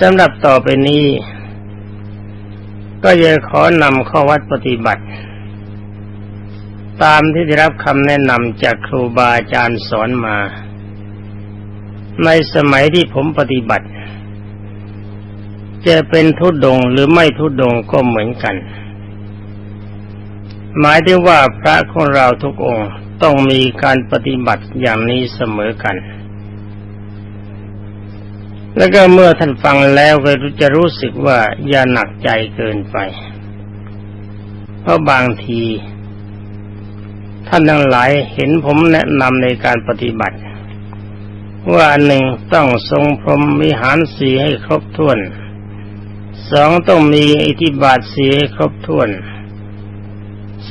สำหรับต่อไปนี้ ก็จะขอนำข้อวัดปฏิบัติ ตามที่ได้รับคำแนะนำจากครูบาอาจารย์สอนมา ในสมัยที่ผมปฏิบัติ จะเป็นทุดงหรือไม่ทุดงก็เหมือนกัน หมายถึงว่าพระของเราทุกองค์ต้องมีการปฏิบัติอย่างนี้เสมอกัน แล้วก็เมื่อท่านฟังแล้วก็จะรู้สึกว่าอย่าหนักใจเกินไป เพราะบางที ท่านทั้งหลายเห็นผมแนะนำในการปฏิบัติ ว่าหนึ่งต้องทรงพรหมวิหารสีให้ครบถ้วนสองต้องมีอิทธิบาทสีให้ครบถ้วน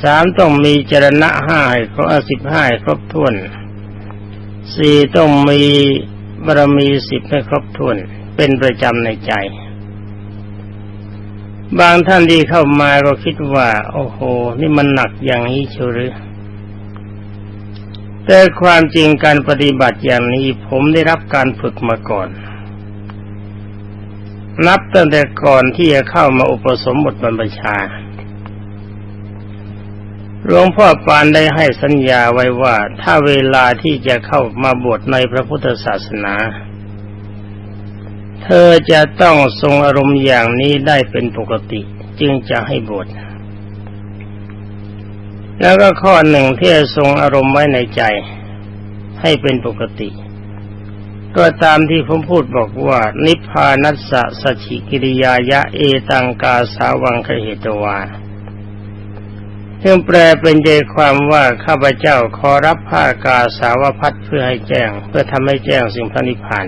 สามต้องมีจรณะห้าให้ครบสิบห้าให้ครบถ้วนสี่ต้องมี บารมีสิบให้ครบถ้วน เป็นประจำในใจ บางท่านที่เข้ามาก็คิดว่า โอ้โห นี่มันหนักอย่างนี้เชียวหรือ แต่ความจริงการปฏิบัติอย่างนี้ผมได้รับการฝึกมาก่อน นับตั้งแต่ก่อนที่จะเข้ามาอุปสมบทบรรพชา หลวงพ่อปานได้ให้สัญญาไว้ว่า ถ้าเวลาที่จะเข้ามาบวชในพระพุทธศาสนา เธอจะต้องทรงอารมณ์อย่างนี้ได้เป็นปกติจึงจะให้บวชแล้วก็ข้อหนึ่งที่จะทรงอารมณ์ไว้ในใจ ให้เป็นปกติ ก็ตามที่ผมพูดบอกว่า นิพพานัสสะสชิกิริยายะเอตังกาสาวังคเหตวา เรื่องแปลเป็นใจความว่าข้าพเจ้าขอรับผ้ากาสาวพัดเพื่อให้แจ้ง เพื่อทำให้แจ้งสิ่งพระนิพพาน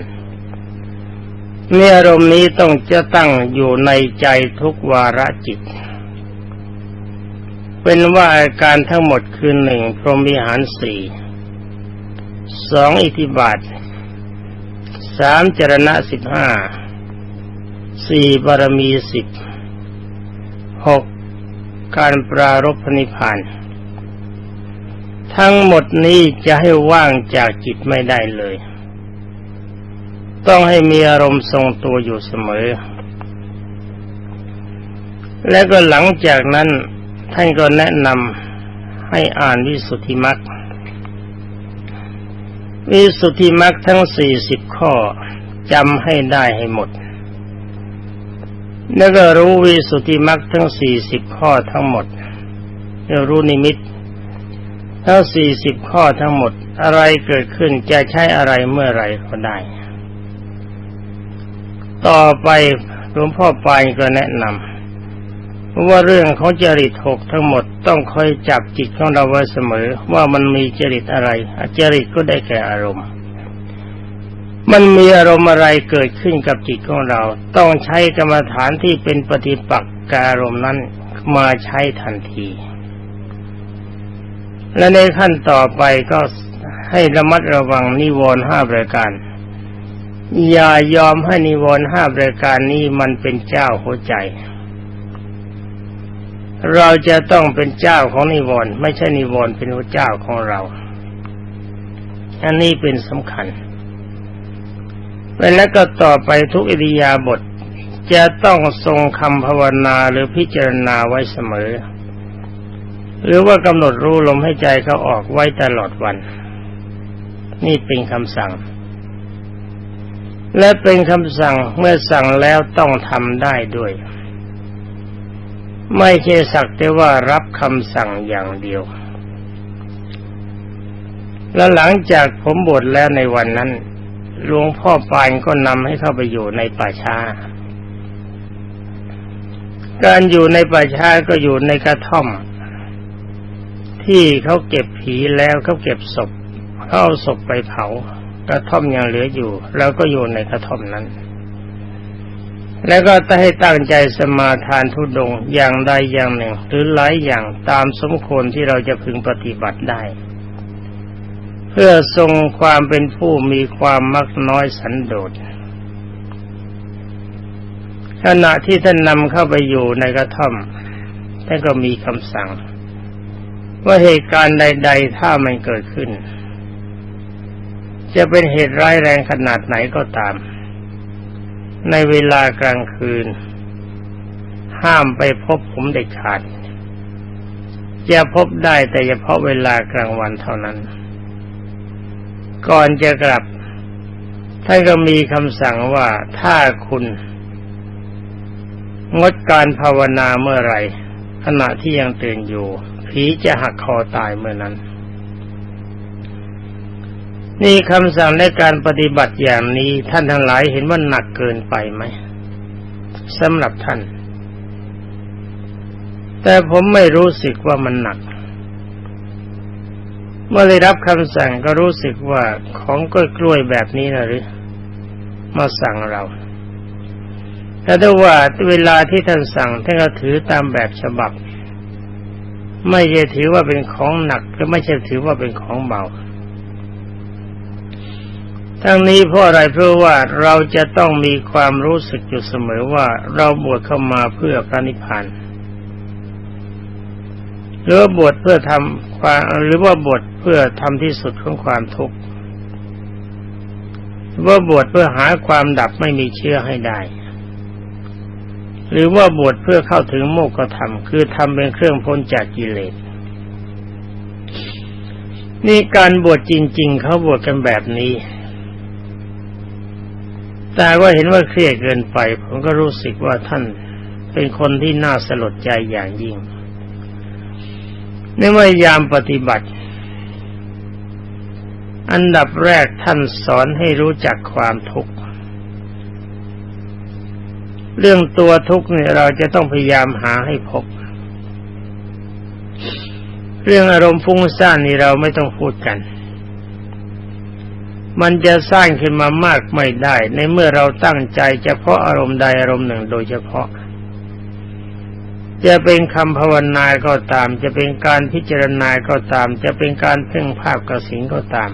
เมื่อารมณ์นี้ต้องจะตั้งอยู่ในใจทุกวาระจิต เป็นว่าอาการทั้งหมดคือหนึ่งพรหมิหารสี่สองอิทธิบาทสามจรณะสิบห้าสี่บารมีสิบหก การปรารบพนิพพาน ทั้งหมดนี้จะให้ว่างจากจิตไม่ได้เลย ต้องให้มีอารมณ์ทรงตัวอยู่เสมอ และก็หลังจากนั้นท่านก็แนะนำให้อ่านวิสุทธิมรรควิสุทธิมรรคทั้งสี่สิบข้อจำให้ได้ให้หมด แล้วก็รู้วิสุทธิมรรคทั้งสี่สิบข้อทั้งหมดแล้วรู้นิมิตทั้งสี่สิบข้อทั้งหมด อะไรเกิดขึ้นจะใช้อะไรเมื่อไรก็ได้ ต่อไปหลวงพ่อปานก็แนะนำว่าเรื่องของจริตหกทั้งหมดต้องคอยจับจิตของเราไว้เสมอ ว่ามันมีจริตอะไรจริตก็ได้แก่อารมณ์ มันมีอารมณ์อะไรเกิดขึ้นกับจิตของเรา ต้องใช้กรรมฐานที่เป็นปฏิปักษ์กับอารมณ์นั้นมาใช้ทันที และในขั้นต่อไปก็ให้ระมัดระวังนิวรณ์ห้าประการ อย่ายอมให้นิวรณ์ห้าประการนี้มันเป็นเจ้าหัวใจ เราจะต้องเป็นเจ้าของนิวรณ์ไม่ใช่นิวรณ์เป็นหัวเจ้าของเรา อันนี้เป็นสำคัญ แล้วก็ต่อไปทุกอิริยาบถจะต้องทรงคำภาวนาหรือพิจารณาไว้เสมอ หรือว่ากำหนดรู้ลมให้ใจเขาออกไว้ตลอดวัน นี่เป็นคำสั่ง และเป็นคำสั่งเมื่อสั่งแล้วต้องทำได้ด้วย ไม่ใช่สักแต่ว่ารับคำสั่งอย่างเดียว และหลังจากผมบวชแล้วในวันนั้น หลวงพ่อปานก็นำให้เข้าไปอยู่ในป่าช้า การอยู่ในป่าช้าก็อยู่ในกระท่อม ที่เขาเก็บผีแล้วเขาเก็บศพเขาเอาศพไปเผากระท่อมยังเหลืออยู่เราก็อยู่ในกระท่อมนั้น แล้วก็ต้องให้ตั้งใจสมาทานทุดงอย่างใดอย่างหนึ่ง หรือหลายอย่างตามสมควรที่เราจะพึงปฏิบัติได้ พื่อทรงความเป็นผู้มีความมักน้อยสันโดษขณะที่ท่านนำเข้าไปอยู่ในกระท่อมท่านก็มีคำสั่ง ว่าเหตุการณ์ใด ๆ ถ้ามันเกิดขึ้น จะเป็นเหตุร้ายแรงขนาดไหนก็ตาม ในเวลากลางคืน ห้ามไปพบผมเด็ดขาดจะพบได้แต่เฉพาะเวลากลางวันเท่านั้น ก่อนจะกลับท่านก็มีคำสั่งว่าถ้าคุณ งดการภาวนาเมื่อไรขณะที่ยังตื่นอยู่ ผีจะหักคอตายเมื่อนั้น นี่คำสั่งในการปฏิบัติอย่างนี้ท่านทั้งหลายเห็นว่าหนักเกินไปไหมสำหรับท่าน แต่ผมไม่รู้สึกว่ามันหนัก เมื่อได้รับคำสั่งก็รู้สึกว่าของกล้วยกล้วยแบบนี้นะหรือมาสั่งเราแต่ถ้าว่าเวลาที่ท่านสั่งท่านก็ถือตามแบบฉบับ ไม่ใช่ถือว่าเป็นของหนักและไม่ใช่ถือว่าเป็นของเบาทั้งนี้เพราะอะไรเพราะว่าเราจะต้องมีความรู้สึกอยู่เสมอว่าเราบวชเข้ามาเพื่อพระนิพพานหรือบวชเพื่อทำ ความหรือว่าบวชเพื่อทำที่สุดของความทุกข์หรือว่าบวชเพื่อหาความดับไม่มีเชื่อให้ได้ หรือว่าบวชเพื่อเข้าถึงโมกขธรรมคือทำเป็นเครื่องพ้นจากกิเลสนี่การบวชจริง ๆ เขาบวชกันแบบนี้ แต่ว่าเห็นว่าเครียดเกินไป ผมก็รู้สึกว่าท่านเป็นคนที่น่าสลดใจอย่างยิ่ง ในเมื่อยามปฏิบัติ อันดับแรกท่านสอนให้รู้จักความทุกข์ เรื่องตัวทุกข์เนี่ยเราจะต้องพยายามหาให้พบ เรื่องอารมณ์ฟุ้งซ่านนี่เราไม่ต้องพูดกันมันจะสร้างขึ้นมามากไม่ได้ ในเมื่อเราตั้งใจเฉพาะอารมณ์ใดอารมณ์หนึ่งโดยเฉพาะ จะเป็นคำภาวนาก็ตาม จะเป็นการพิจารณาก็ตาม จะเป็นการเพ่งภาพกระสิงก็ตาม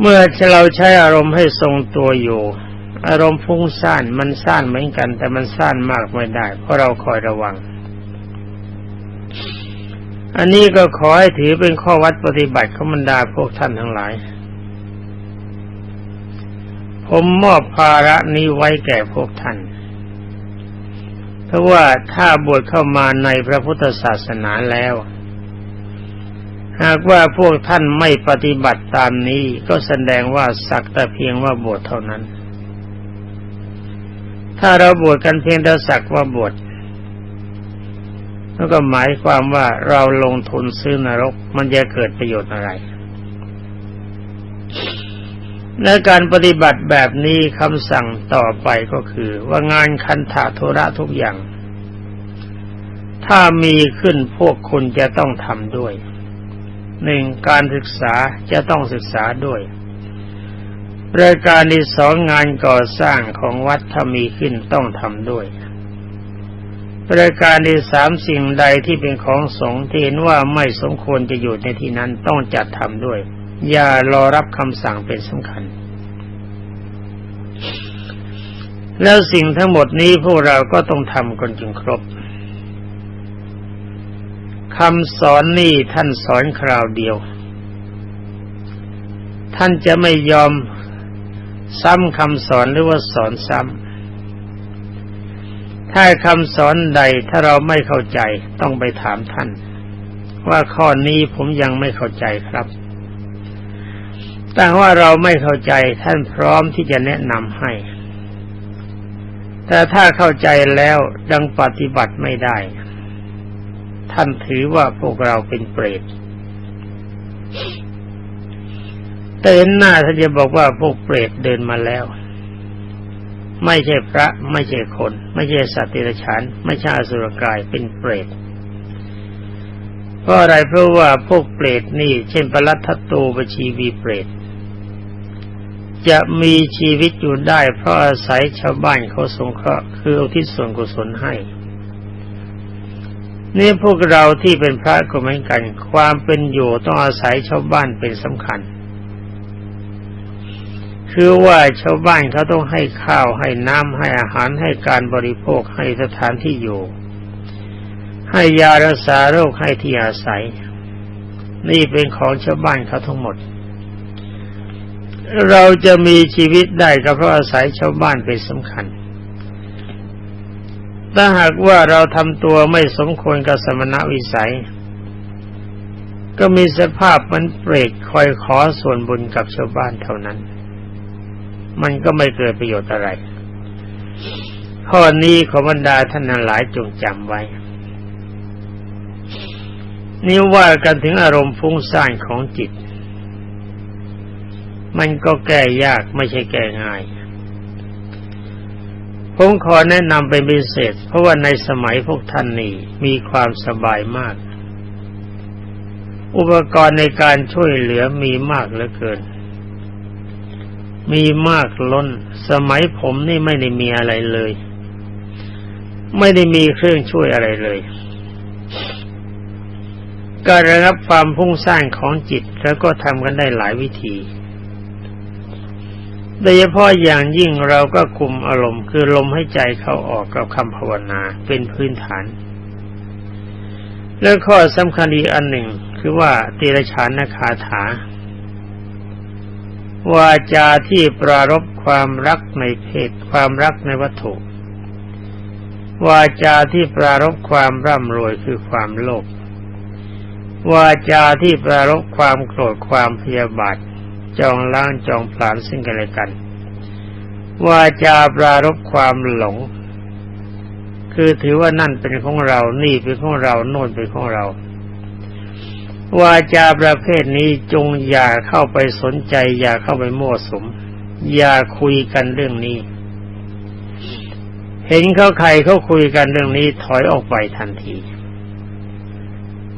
เมื่อเราใช้อารมณ์ให้ทรงตัวอยู่ อารมณ์ฟุ้งซ่านมันซ่านเหมือนกัน แต่มันซ่านมากไม่ได้ เพราะเราคอยระวัง อันนี้ก็ขอให้ถือเป็นข้อวัดปฏิบัติของบรรดาพวกท่านทั้งหลาย ผมมอบภาระนี้ไว้แก่พวกท่าน เพราะว่าถ้าบวชเข้ามาในพระพุทธศาสนาแล้ว หากว่าพวกท่านไม่ปฏิบัติตามนี้ก็แสดงว่าสักแต่เพียงว่าบวชเท่านั้น ถ้าเราบวชกันเพียงแต่สักว่าบวชแล้วก็หมายความว่าเราลงทุนซื้อนรกมันจะเกิดประโยชน์อะไร และการปฏิบัติแบบนี้คำสั่งต่อไปก็คือ ว่างานคันถาโทระทุกอย่าง ถ้ามีขึ้นพวกคุณจะต้องทำด้วยหนึ่งการศึกษาจะต้องศึกษาด้วยรายการที่สองงานก่อสร้างของวัดถ้ามีขึ้นต้องทำด้วยรายการที่สามสิ่งใดที่เป็นของสงฆ์ที่เห็นว่าไม่สมควรจะอยู่ในที่นั้นต้องจัดทำด้วย อย่ารอรับคำสั่งเป็นสำคัญ แล้วสิ่งทั้งหมดนี้พวกเราก็ต้องทำกันจนครบคำสอนนี่ท่านสอนคราวเดียว ท่านจะไม่ยอมซ้ำคำสอนหรือว่าสอนซ้ำ ถ้าคำสอนใดถ้าเราไม่เข้าใจต้องไปถามท่าน ว่าข้อนี้ผมยังไม่เข้าใจครับ แต่ว่าเราไม่เข้าใจท่านพร้อมที่จะแนะนำให้ แต่ถ้าเข้าใจแล้วดังปฏิบัติไม่ได้ ท่านถือว่าพวกเราเป็นเปรตแต่เห็นหน้าท่านจะบอกว่าพวกเปรตเดินมาแล้ว ไม่ใช่พระ ไม่ใช่คน ไม่ใช่สัตว์ติรฉานไม่ใช่อสุรกายเป็นเปรตเพราะอะไรเพราะว่าพวกเปรตนี่ เช่นปรัตทัตโตปชีวีเปรต จะมีชีวิตอยู่ได้ เพราะอาศัยชาวบ้านเขาสงเคราะห์คืออุทิศส่วนกุศลให้ นี่พวกเราที่เป็นพระก็เหมือนกัน ความเป็นอยู่ต้องอาศัยชาวบ้านเป็นสำคัญ คือว่าชาวบ้านเขาต้องให้ข้าวให้น้ำให้อาหารให้การบริโภคให้สถานที่อยู่ ให้ยารักษาโรคให้ที่อาศัย นี่เป็นของชาวบ้านเขาทั้งหมด เราจะมีชีวิตได้ก็เพราะอาศัยชาวบ้านเป็นสำคัญ ถ้าหากว่าเราทำตัวไม่สมควรกับสมณวิสัย ก็มีสภาพมันเปรตคอยขอส่วนบุญกับชาวบ้านเท่านั้น มันก็ไม่เกิดประโยชน์อะไร ข้อนี้ขอบรรดาท่านหลายจงจำไว้ นี่ว่ากันถึงอารมณ์ฟุ้งซ่านของจิต มันก็แก้ยากไม่ใช่แก้ง่าย ผมขอแนะนำเป็นพิเศษ เพราะว่าในสมัยพวกท่านนี่มีความสบายมาก อุปกรณ์ในการช่วยเหลือมีมากเหลือเกิน มีมากล้น สมัยผมนี่ไม่ได้มีอะไรเลย ไม่ได้มีเครื่องช่วยอะไรเลยการระงับความพุ่งสร้างของจิตแล้วก็ทำกันได้หลายวิธี โดยเฉพาะอย่างยิ่งเราก็คุมอารมณ์ คือลมให้ใจเขาออกกับคำภาวนาเป็นพื้นฐาน แล้วข้อสำคัญอีกอันหนึ่ง คือว่าตีรฉานนคาถาวาจาที่ปรารบความรักในเพศความรักในวัตถุ วาจาที่ปรารบความร่ำรวยคือความโลภวาจาที่ปรารบความโกรธความพยาบาท จองล้างจองผลาญซึ่งกันและกันวาจาปรารบความหลง คือถือว่านั่นเป็นของเรา นี่เป็นของเรา โน่นเป็นของเรา วาจาประเภทนี้จงอย่าเข้าไปสนใจ อย่าเข้าไปมั่วสม อย่าคุยกันเรื่องนี้ เห็นเขาใครเขาคุยกันเรื่องนี้ถอยออกไปทันที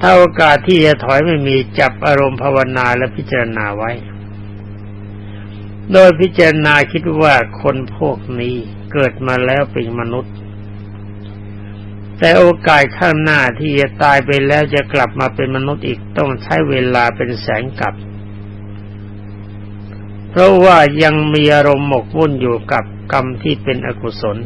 ถ้าโอกาสที่จะถอยไม่มีจับอารมณ์ภาวนาและพิจารณาไว้ โดยพิจารณาคิดว่าคนพวกนี้เกิดมาแล้วเป็นมนุษย์ แต่โอกาสข้างหน้าที่จะตายไปแล้วจะกลับมาเป็นมนุษย์อีกต้องใช้เวลาเป็นแสนกับ เพราะว่ายังมีอารมณ์หมกมุ่นอยู่กับกรรมที่เป็นอกุศล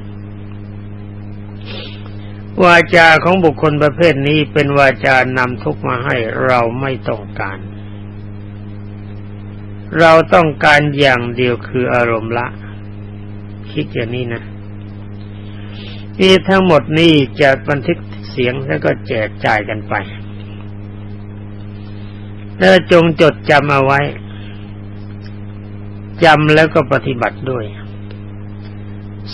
วาจาของบุคคลประเภทนี้เป็นวาจานำทุกมาให้เราไม่ต้องการ เราต้องการอย่างเดียวคืออารมณ์ละ คิดอย่างนี้นะนี่ทั้งหมดนี้จะบันทึกเสียงแล้วก็แจกจ่ายกันไปแล้วจงจดจำเอาไว้จำแล้วก็ปฏิบัติด้วย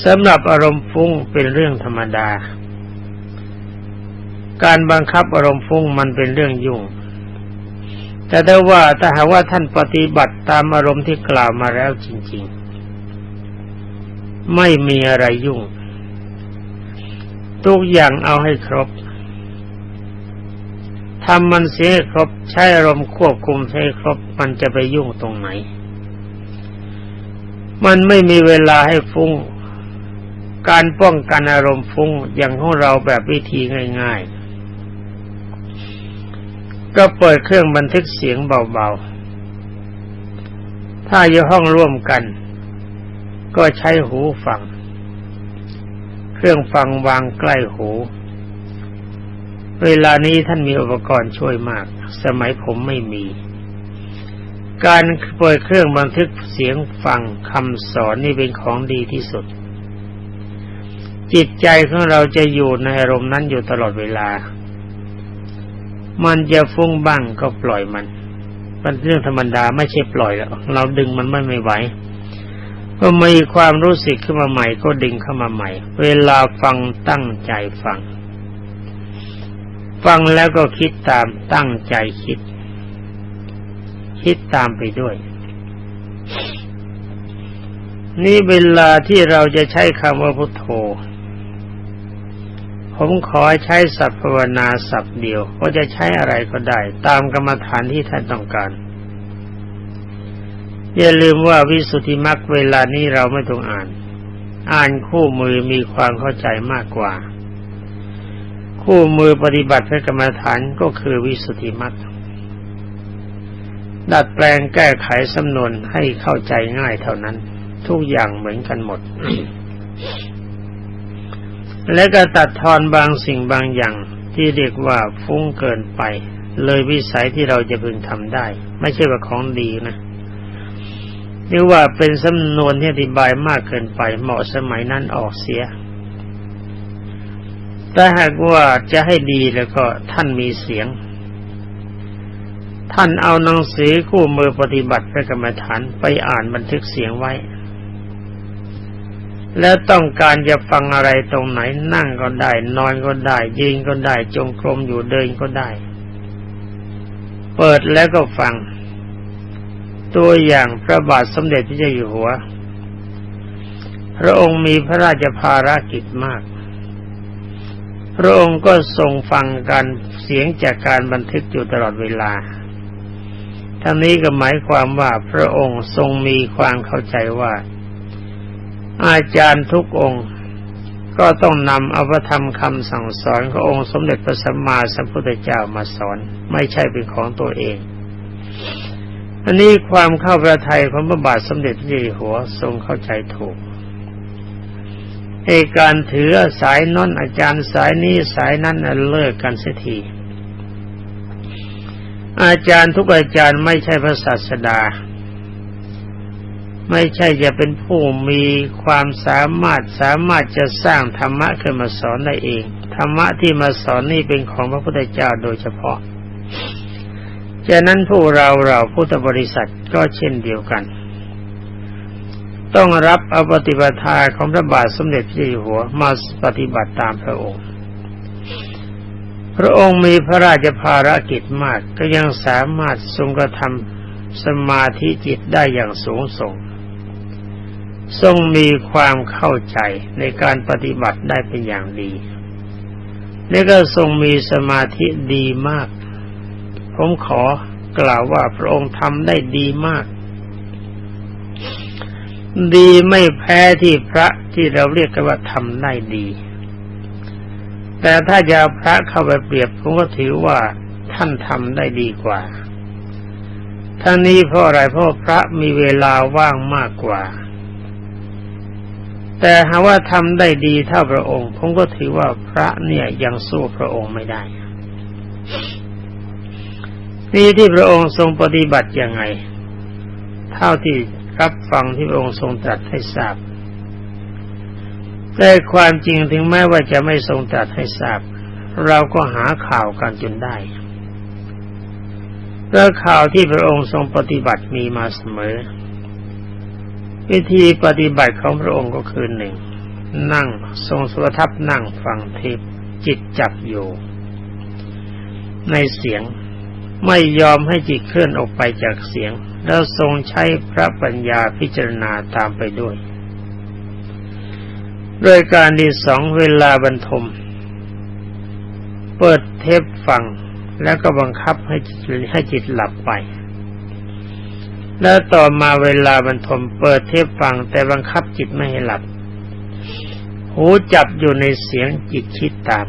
สำหรับอารมณ์ฟุ้งเป็นเรื่องธรรมดา การบังคับอารมณ์ฟุ้งมันเป็นเรื่องยุ่ง แต่ถ้าว่าถ้าหากว่าท่านปฏิบัติตามอารมณ์ที่กล่าวมาแล้วจริง ๆ ไม่มีอะไรยุ่ง ทุกอย่างเอาให้ครบทำมันเสียครบใช้อารมณ์ควบคุมให้ครบมันจะไปยุ่งตรงไหน มันไม่มีเวลาให้ฟุ้ง การป้องกันอารมณ์ฟุ้งอย่างของเราแบบวิธีง่าย ๆ ก็เปิดเครื่องบันทึกเสียงเบาๆ ถ้าอยู่ห้องร่วมกัน ก็ใช้หูฟัง เครื่องฟังวางใกล้หู เวลานี้ท่านมีอุปกรณ์ช่วยมาก สมัยผมไม่มี การเปิดเครื่องบันทึกเสียงฟังคำสอนนี่เป็นของดีที่สุด จิตใจของเราจะอยู่ในอารมณ์นั้นอยู่ตลอดเวลา มันจะฟุ้งบ้างก็ปล่อยมันเป็นเรื่องธรรมดาไม่ใช่ปล่อยแล้วเราดึงมันไม่ไม่ไหวก็มีความรู้สึกขึ้นมาใหม่ก็ดึงเข้ามาใหม่ เวลาฟังตั้งใจฟัง ฟังแล้วก็คิดตามตั้งใจคิด คิดตามไปด้วย นี่เวลาที่เราจะใช้คำว่าพุทโธ ผมขอใช้สัพภวนาสับเดียวก็จะใช้อะไรก็ได้ ตามกรรมฐานที่ท่านต้องการ อย่าลืมว่าวิสุทธิมรรคเวลานี้เราไม่ต้องอ่าน อ่านคู่มือมีความเข้าใจมากกว่า คู่มือปฏิบัติพระกรรมฐานก็คือวิสุทธิมรรคดัดแปลงแก้ไขสำนวนให้เข้าใจง่ายเท่านั้น ทุกอย่างเหมือนกันหมด และก็ตัดทอนบางสิ่งบางอย่างที่เรียกว่าฟุ้งเกินไป เลยวิสัยที่เราจะพึงทำได้ ไม่ใช่ว่าของดีนะหรือว่าเป็นสำนวนที่อธิบายมากเกินไปเหมาะสมัยนั้นออกเสียแต่หากว่าจะให้ดีแล้วก็ท่านมีเสียง ท่านเอาหนังสือคู่มือปฏิบัติพระกรรมฐานไปอ่านบันทึกเสียงไว้ แล้วต้องการจะฟังอะไรตรงไหนนั่งก็ได้ นอนก็ได้ ยืนก็ได้ จงกรมอยู่เดินก็ได้ เปิดแล้วก็ฟัง ตัวอย่างพระบาทสมเด็จพระเจ้าอยู่หัว พระองค์มีพระราชภารกิจมาก พระองค์ก็ทรงฟังการเสียงจากการบันทึกอยู่ตลอดเวลาทั้งนี้ก็หมายความว่าพระองค์ทรงมีความเข้าใจว่า อาจารย์ทุกองค์ ก็ต้องนำอาพระธรรมคำสั่งสอนขององค์สมเด็จพระสัมมาสัมพุทธเจ้ามาสอน ไม่ใช่เป็นของตัวเอง อันนี้ความเข้าประทัยของพระบาทสมเด็จพระเจ้าอยู่หัวทรงเข้าใจถูกเอการถือสายน้นอาจารย์สายนี้สายนั้นเลิกกันเสียทีอาจารย์ทุกอาจารย์ไม่ใช่พระศาสดา ไม่ใช่จะเป็นผู้มีความสามารถสามารถจะสร้างธรรมะขึ้นมาสอนได้เอง ธรรมะที่มาสอนนี่เป็นของพระพุทธเจ้าโดยเฉพาะฉะนั้นผู้เราเราพุทธบริษัทก็เช่นเดียวกัน ต้องรับอปฏิบัติทาของพระบาทสมเด็จพระเจ้าอยู่หัวมาปฏิบัติตามพระองค์ พระองค์มีพระราชภารกิจมากก็ยังสามารถทรงกระทำสมาธิจิตได้อย่างสูงส่ง ทรงมีความเข้าใจในการปฏิบัติได้เป็นอย่างดี และก็ทรงมีสมาธิดีมาก ผมขอกล่าวว่าพระองค์ทำได้ดีมาก ดีไม่แพ้ที่พระที่เราเรียกกันว่าทำได้ดี แต่ถ้าจะพระเข้าไปเปรียบผมก็ถือว่าท่านทำได้ดีกว่าทั้งนี้เพราะอะไรเพราะพระมีเวลาว่างมากกว่า แต่หาว่าทำได้ดีเท่าพระองค์ ผมก็ถือว่าพระเนี่ยยังสู้พระองค์ไม่ได้ นี่ที่พระองค์ทรงปฏิบัติยังไง เท่าที่รับฟังที่พระองค์ทรงตรัสให้ทราบแต่ความจริงถึงแม้ว่าจะไม่ทรงตรัสให้ทราบ เราก็หาข่าวกันจนได้เรื่องข่าวที่พระองค์ทรงปฏิบัติมีมาเสมอ วิธีปฏิบัติของพระองค์ก็คือหนึ่งนั่งทรงสวทับนั่งฟังเทปจิตจับอยู่ ในเสียงไม่ยอมให้จิตเคลื่อนออกไปจากเสียง แล้วทรงใช้พระปัญญาพิจารณาตามไปด้วย โดยการที่สองเวลาบรรทม เปิดเทปฟังแล้วก็บังคับให้จิตให้จิตหลับไป แล้วต่อมาเวลาบรรทมเปิดเทปฟังแต่บังคับจิตไม่ให้หลับ หูจับอยู่ในเสียงจิตคิดตาม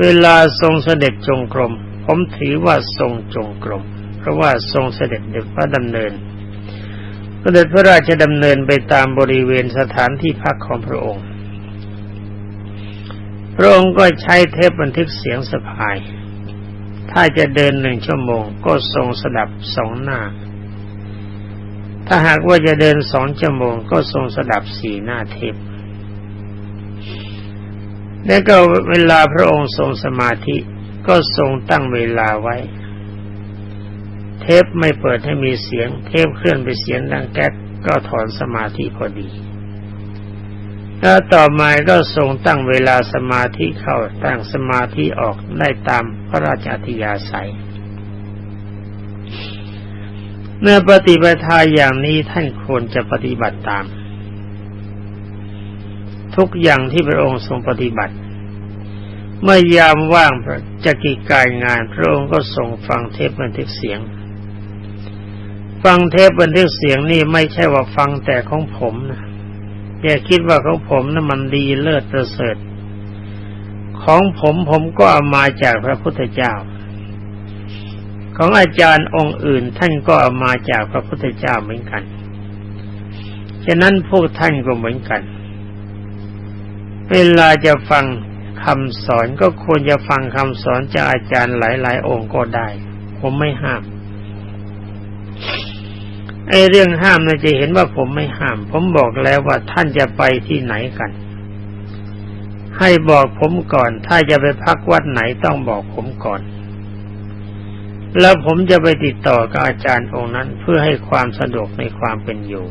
เวลาทรงเสด็จจงกรม ผมถือว่าทรงจงกรม เพราะว่าทรงเสด็จเด็พระดำเนินเสด็จพระราชดำเนินไปตามบริเวณสถานที่พักของพระองค์ พระองค์ก็ใช้เทปบันทึกเสียงสะพาย ถ้าจะเดินหนึ่งชั่วโมง ก็ทรงสดับสองหน้า ถ้าหากว่าจะเดินสองชั่วโมง ก็ทรงสดับสี่หน้าเทปแล้วก็เวลาพระองค์ทรงสมาธิก็ทรงตั้งเวลาไว้ เทปไม่เปิดให้มีเสียง เทปเคลื่อนไปเสียงดังแก๊กก็ถอนสมาธิพอดี แล้วต่อมาก็ทรงตั้งเวลาสมาธิเข้าตั้งสมาธิออกได้ตามพระราชธิยาศัย เมื่อปฏิบัติทาอย่างนี้ท่านควรจะปฏิบัติตาม ทุกอย่างที่พระองค์ทรงปฏิบัติ เมื่อยามว่างจะกิจการงานพระองค์ก็ส่งฟังเทปบันทึกเสียง ฟังเทปบันทึกเสียงนี่ไม่ใช่ว่าฟังแต่ของผมนะ อย่าคิดว่าของผมนะ่ะมันดีเลิศประเสริฐ ของผมผมก็เอามาจากพระพุทธเจ้า ของอาจารย์องค์อื่นท่านก็เอามาจากพระพุทธเจ้าเหมือนกัน ฉะนั้นพวกท่านก็เหมือนกัน เวลาจะฟังคำสอนก็ควรจะฟังคำสอนจากอาจารย์หลาย ๆ องค์ก็ได้ ผมไม่ห้าม ไอ้เรื่องห้ามนะจะเห็นว่าผมไม่ห้าม ผมบอกแล้วว่าท่านจะไปที่ไหนกัน ให้บอกผมก่อน ถ้าจะไปพักวัดไหนต้องบอกผมก่อน แล้วผมจะไปติดต่อกับอาจารย์องค์นั้น เพื่อให้ความสะดวกในความเป็นอยู่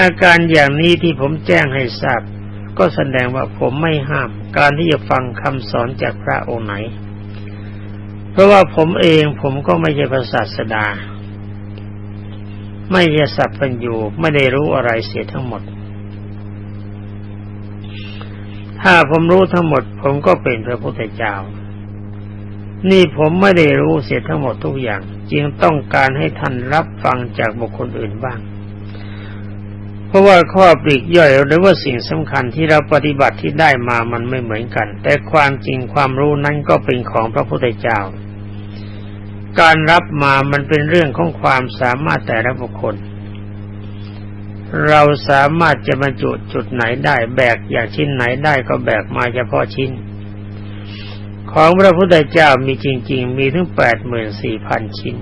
อาการอย่างนี้ที่ผมแจ้งให้ทราบ ก็แสดงว่าผมไม่ห้าม การที่จะฟังคำสอนจากพระองค์ไหน เพราะว่าผมเองผมก็ไม่ใช่พระศาสดา ไม่ใช่สัพพัญญูไม่ได้รู้อะไรเสียทั้งหมด ถ้าผมรู้ทั้งหมด ผมก็เป็นพระพุทธเจ้า นี่ผมไม่ได้รู้เสียทั้งหมดทุกอย่าง จึงต้องการให้ท่านรับฟังจากบุคคลอื่นบ้าง เพราะว่าข้อปลีกย่อยหรือว่าสิ่งสำคัญที่เราปฏิบัติที่ได้มามันไม่เหมือนกัน แต่ความจริงความรู้นั้นก็เป็นของพระพุทธเจ้า การรับมามันเป็นเรื่องของความสามารถแต่ละบุคคล เราสามารถจะบรรจุจุดไหนได้แบกอย่างชิ้นไหนได้ก็แบกมาเฉพาะชิ้น ของพระพุทธเจ้ามีจริง ๆ มีถึงแปดหมื่นสี่พันชิ้น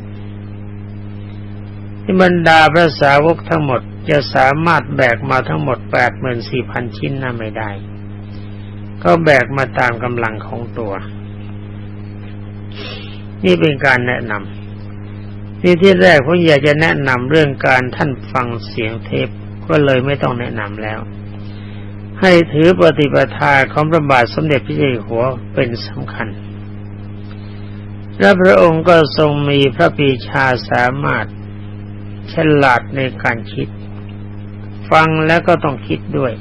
ที่บรรดาพระสาวกทั้งหมดจะสามารถแบกมาทั้งหมดแปดหมื่นสี่พันชิ้นน่าไม่ได้ ก็แบกมาตามกำลังของตัว นี่เป็นการแนะนำนี่ที่แรกผมอยากจะแนะนำเรื่องการท่านฟังเสียงเทปก็เลยไม่ต้องแนะนำแล้ว ให้ถือปฏิปทาของพระบาทสมเด็จพระเจ้าอยู่หัวเป็นสำคัญและพระองค์ก็ทรงมีพระปีชาสามารถฉลาดในการคิด ฟังแล้วก็ต้องคิดด้วย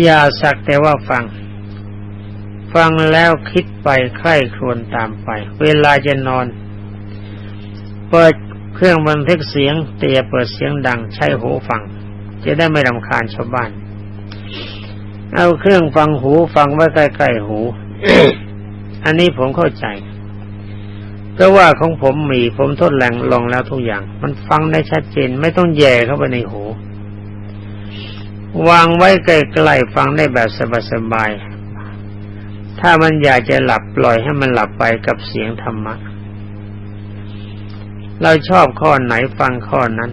อย่าสักแต่ว่าฟัง ฟังแล้วคิดไปใคร่ครวญตามไป เวลาจะนอน เปิดเครื่องบันทึกเสียงแต่อย่าเปิดเสียงดังใช้หูฟัง จะได้ไม่รำคาญชาวบ้าน เอาเครื่องฟังหูฟังไว้ใกล้ๆหู อันนี้ผมเข้าใจเพราะว่าของผมมีผมทดลองลองแล้วทุกอย่าง มันฟังได้ชัดเจนไม่ต้องแย่เข้าไปในหูวางไว้ใกล้ๆฟังได้แบบสบายๆ ถ้ามันอยากจะหลับปล่อยให้มันหลับไปกับเสียงธรรมะ เราชอบข้อไหนฟังข้อนั้น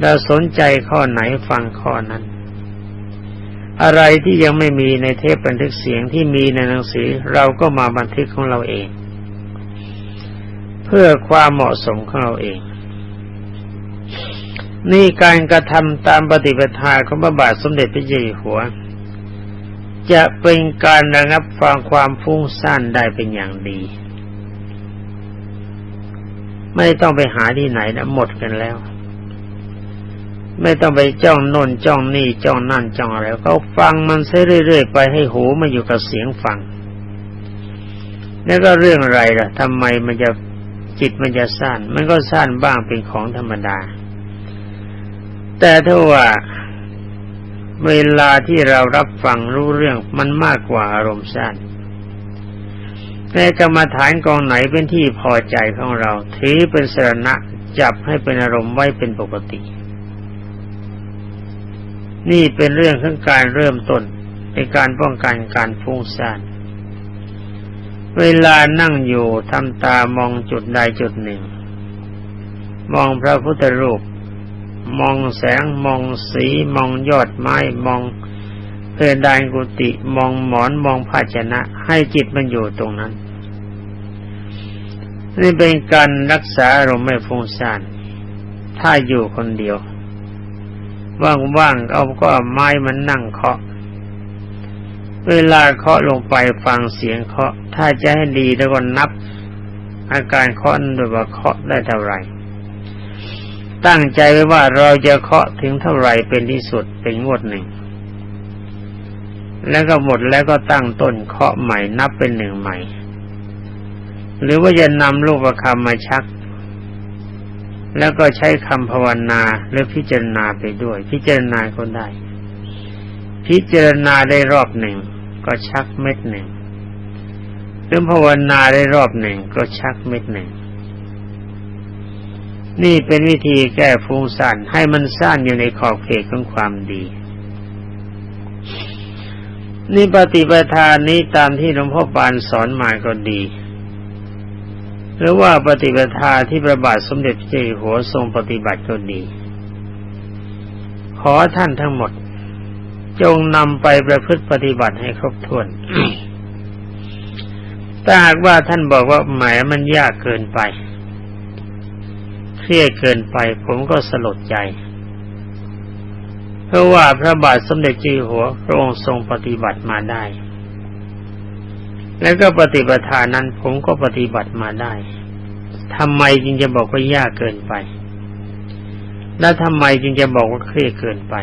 เราสนใจข้อไหนฟังข้อนั้น อะไรที่ยังไม่มีในเทปบันทึกเสียงที่มีในหนังสือเราก็มาบันทึกของเราเอง เพื่อความเหมาะสมของเราเองนี่การกระทำตามปฏิปทาของพระบาทสมเด็จพระเจ้าอยู่หัว จะเป็นการระงับฟังความฟุ้งซ่านได้เป็นอย่างดี ไม่ต้องไปหาที่ไหนนะหมดกันแล้ว ไม่ต้องไปจ้องโน่นจ้องนี่จ้องนั่นจ้องอะไรเขาฟังมันเรื่อยๆไปให้หูมันอยู่กับเสียงฟัง แล้วก็เรื่องอะไรล่ะทำไมมันจะจิตมันจะสั้นมันก็สั้นบ้างเป็นของธรรมดา แต่ถ้าว่า เวลาที่เรารับฟังรู้เรื่องมันมากกว่าอารมณ์สั้นในกรรมฐานกองไหนเป็นที่พอใจของเราถือเป็นสรณะจับให้เป็นอารมณ์ไว้เป็นปกติ นี่เป็นเรื่องของการเริ่มต้นในการป้องกันการฟุ้งซ่านเวลานั่งอยู่ทำตามองจุดใดจุดหนึ่ง มองพระพุทธรูป มองแสงมองสีมองยอดไม้มองเพดานกุฏิมองหมอนมองภาชนะ ให้จิตมันอยู่ตรงนั้น นี่เป็นการรักษาอารมณ์ไม่ฟุ้งซ่านถ้าอยู่คนเดียว ว่างๆเอาก็ไม้มันนั่งเคาะ เวลาเคาะลงไปฟังเสียงเคาะ ถ้าจะให้ดีแล้วก็นับ อาการเคาะนั้นด้วยว่าเคาะได้เท่าไหร่ ตั้งใจไว้ว่าเราจะเคาะถึงเท่าไหร่เป็นที่สุดเป็นงวดหนึ่ง แล้วก็หมดแล้วก็ตั้งต้นเคาะใหม่นับเป็นหนึ่งใหม่ หรือว่าจะนำลูกประคำมาชัก แล้วก็ใช้คำภาวนาหรือพิจารณาไปด้วย พิจารณาก็ได้ พิจารณาได้รอบหนึ่ง ก็ชักเม็ดหนึ่งหรือภาวนาได้รอบหนึ่งก็ชักเม็ดหนึ่ง นี่เป็นวิธีแก้ฟุ้งซ่านให้มันซ่านอยู่ในขอบเขตของความดี นี่ปฏิปทานนี้ตามที่หลวงพ่อปานสอนมาก็ดี หรือว่าปฏิปทาที่พระบาทสมเด็จพระเจ้าอยู่หัวทรงปฏิบัติก็ดี ขอท่านทั้งหมด จงนำไปประพฤติปฏิบัติให้ครบถ้วนถ้าหากว่าท่านบอกว่าหมายมันยากเกินไป เครียดเกินไป ผมก็สลดใจ เพราะว่าพระบาทสมเด็จเจีหัวพระองค์ทรงปฏิบัติมาได้ แล้วก็ปฏิปทานั้นผมก็ปฏิบัติมาได้ทำไมจึงจะบอกว่ายากเกินไป และทำไมจึงจะบอกว่าเครียดเกินไป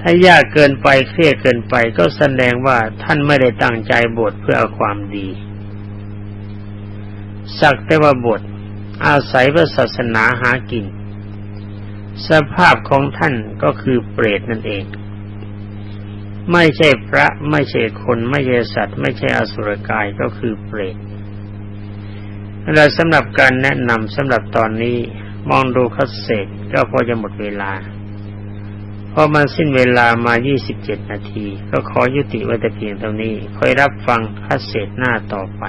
ถ้ายากเกินไปเครียดเกินไปก็แสดงว่าท่านไม่ได้ตั้งใจบวชเพื่อเอาความดี สักแต่ว่าบวช อาศัยพระศาสนาหากิน สภาพของท่านก็คือเปรตนั่นเอง ไม่ใช่พระไม่ใช่คน ไม่ใช่สัตว์ ไม่ใช่อสุรกายก็คือเปรตและสำหรับการแนะนำสำหรับตอนนี้มองดูคัสเศษก็พอจะหมดเวลาพอมันสิ้นเวลามา 27 นาที ก็ขอยุติไว้แต่เพียงเท่านี้คอยรับฟังคัสเศษหน้าต่อไป